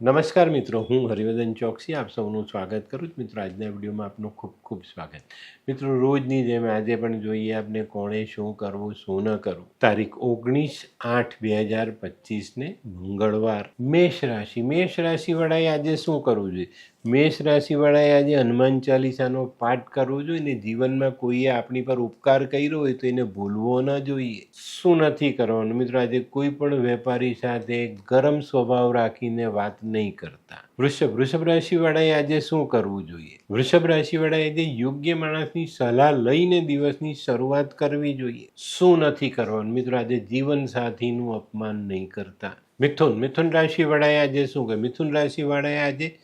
નમસ્કાર મિત્રો, હું હરિવર્ધન ચોકસી, આપ સૌનું સ્વાગત કરું છું. મિત્રો, આજના વિડીયોમાં આપનું ખૂબ ખૂબ સ્વાગત. મિત્રો, રોજની જેમ આજે પણ જોઈએ આપને કોણે શું કરવું, શું ન કરવું. તારીખ ઓગણીસ આઠ બે હજાર પચીસને મંગળવાર મેષ રાશિ મેષ રાશિવાળાએ આજે શું કરવું જોઈએ? મેષ રાશિવાળાએ આજે હનુમાન ચાલીસાનો પાઠ કરવો જોઈએ ને જીવનમાં કોઈએ આપણી પર ઉપકાર કર્યો હોય તો એને ભૂલવો ન જોઈએ. શું નથી કરવાનું? મિત્રો, આજે કોઈ પણ વેપારી સાથે ગરમ સ્વભાવ રાખીને વાત નહીં કરતા. વૃષભ વૃષભ રાશિવાળાએ આજે શું કરવું જોઈએ? વૃષભ રાશિવાળાએ આજે યોગ્ય માણસની સલાહ લઈને દિવસની શરૂઆત કરવી જોઈએ. શું નથી કરવાનું? મિત્રો, આજે જીવન સાથીનું અપમાન નહીં કરતા. મિથુન મિથુન રાશિવાળાએ આજે શું કહે મિથુન રાશિવાળાએ આજે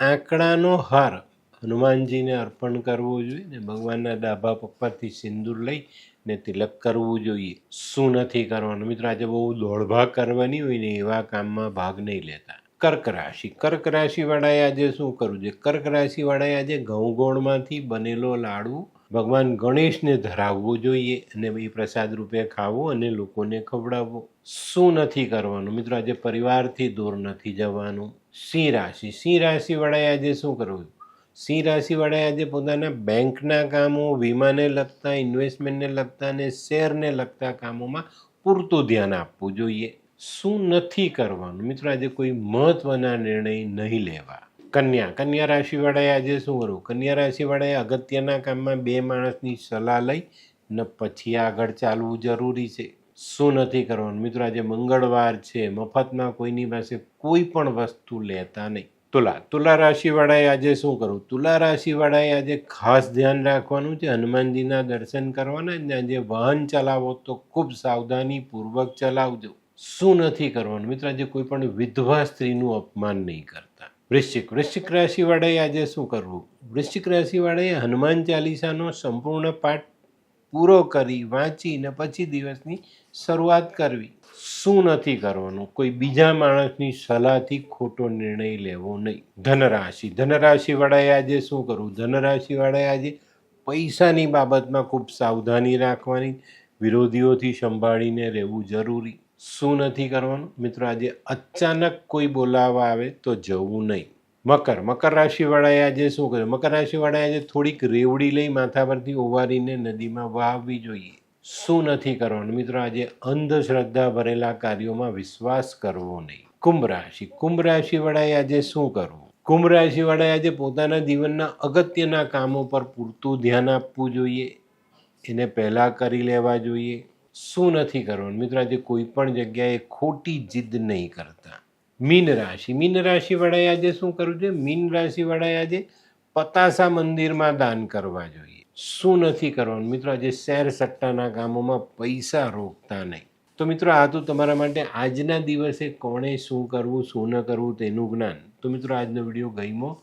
આંકડાનો હાર હનુમાનજીને અર્પણ કરવો જોઈએ ને ભગવાનના ડાભા પપ્પાથી સિંદૂર લઈ ને તિલક કરવું જોઈએ. શું નથી કરવાનું? મિત્રો, આજે બહુ દોડભાગ કરવાની હોય ને એવા કામમાં ભાગ નહીં લેતા. કર્ક રાશિ. કર્ક રાશિવાળાએ આજે શું કરવું જોઈએ કર્ક રાશિવાળાએ આજે ઘઉં ગોળમાંથી બનેલો લાડુ ભગવાન ગણેશને ધરાવવો જોઈએ અને એ પ્રસાદ રૂપે ખાવો અને લોકોને ખવડાવવો. શું નથી કરવાનું? મિત્રો, આજે પરિવારથી દૂર નથી જવાનું. સિંહ રાશિ. સિંહ રાશિવાળાએ આજે શું કરવું? સિંહ રાશિવાળાએ આજે પોતાના બેંકના કામો, વીમાને લગતા, ઇન્વેસ્ટમેન્ટને લગતા અને શેરને લગતા કામોમાં પૂરતું ધ્યાન આપવું જોઈએ. શું નથી કરવાનું? મિત્રો, આજે કોઈ મહત્ત્વના નિર્ણય નહીં લેવા. કન્યા. કન્યા રાશિવાળાએ આજે શું કરવું? કન્યા રાશિવાળાએ અગત્યના કામમાં બે માણસની સલાહ લઈ ને પછી આગળ ચાલવું જરૂરી છે. શું નથી કરવાનું? મિત્રો, આજે મંગળવાર છે. મફતમાં કોઈની પાસે કોઈ પણ વસ્તુ લેતા નહીં. તુલા. તુલા રાશિવાળાએ આજે શું કરવું? તુલા રાશિવાળાએ આજે ખાસ ધ્યાન રાખવાનું છે. હનુમાનજીના દર્શન કરવાના ને આજે વાહન ચલાવો તો ખૂબ સાવધાનીપૂર્વક ચલાવજો. શું નથી કરવાનું? મિત્રો, આજે કોઈ પણ વિધવા સ્ત્રીનું અપમાન નહીં કરતા. વૃશ્ચિક વૃશ્ચિક રાશિવાળાએ આજે શું કરવું? વૃશ્ચિક રાશિવાળાએ હનુમાન ચાલીસાનો સંપૂર્ણ પાઠ પૂરો કરી વાંચીને પછી દિવસની શરૂઆત કરવી. શું નથી કરવાનું? કોઈ બીજા માણસની સલાહથી ખોટો નિર્ણય લેવો નહીં. ધનરાશિ ધનરાશિવાળાએ આજે શું કરવું? ધનરાશિવાળાએ આજે પૈસાની બાબતમાં ખૂબ સાવધાની રાખવાની વિરોધીઓથી સંભાળીને રહેવું જરૂરી. શું નથી કરવાનું? મિત્રો, આજે અચાનક કોઈ બોલાવવા આવે તો જવું નહીં. મકર મકર રાશિવાળાએ આજે શું કર્યું? મકર રાશિવાળાએ આજે થોડીક રેવડી લઈ માથા પરથી ઓવારીને નદીમાં વહાવવી જોઈએ. શું નથી કરવાનું? મિત્રો, આજે અંધશ્રદ્ધા ભરેલા કાર્યોમાં વિશ્વાસ કરવો નહીં. કુંભ રાશિ, કુંભ રાશિવાળાએ આજે શું કરવું? કુંભ રાશિવાળાએ આજે પોતાના જીવનના અગત્યના કામો પર પૂરતું ધ્યાન આપવું જોઈએ. એને પહેલાં કરી લેવા જોઈએ. શું નથી કરવાનું? મિત્રો, આજે કોઈ પણ જગ્યાએ ખોટી જીદ નહીં કરતા. મીન રાશિ. મીન રાશિવાળાએ આજે શું કરવું જોઈએ? મીન રાશિવાળાએ આજે પતાસા મંદિરમાં દાન કરવા જોઈએ. શું નથી કરવાનું? મિત્રો, આજે શેર સટ્ટાના કામોમાં પૈસા રોકતા નહીં. તો મિત્રો, આ તો તમારા માટે આજના દિવસે કોણે શું કરવું, શું ન કરવું તેનું જ્ઞાન. તો મિત્રો, આજનો વીડિયો ગમ્યો.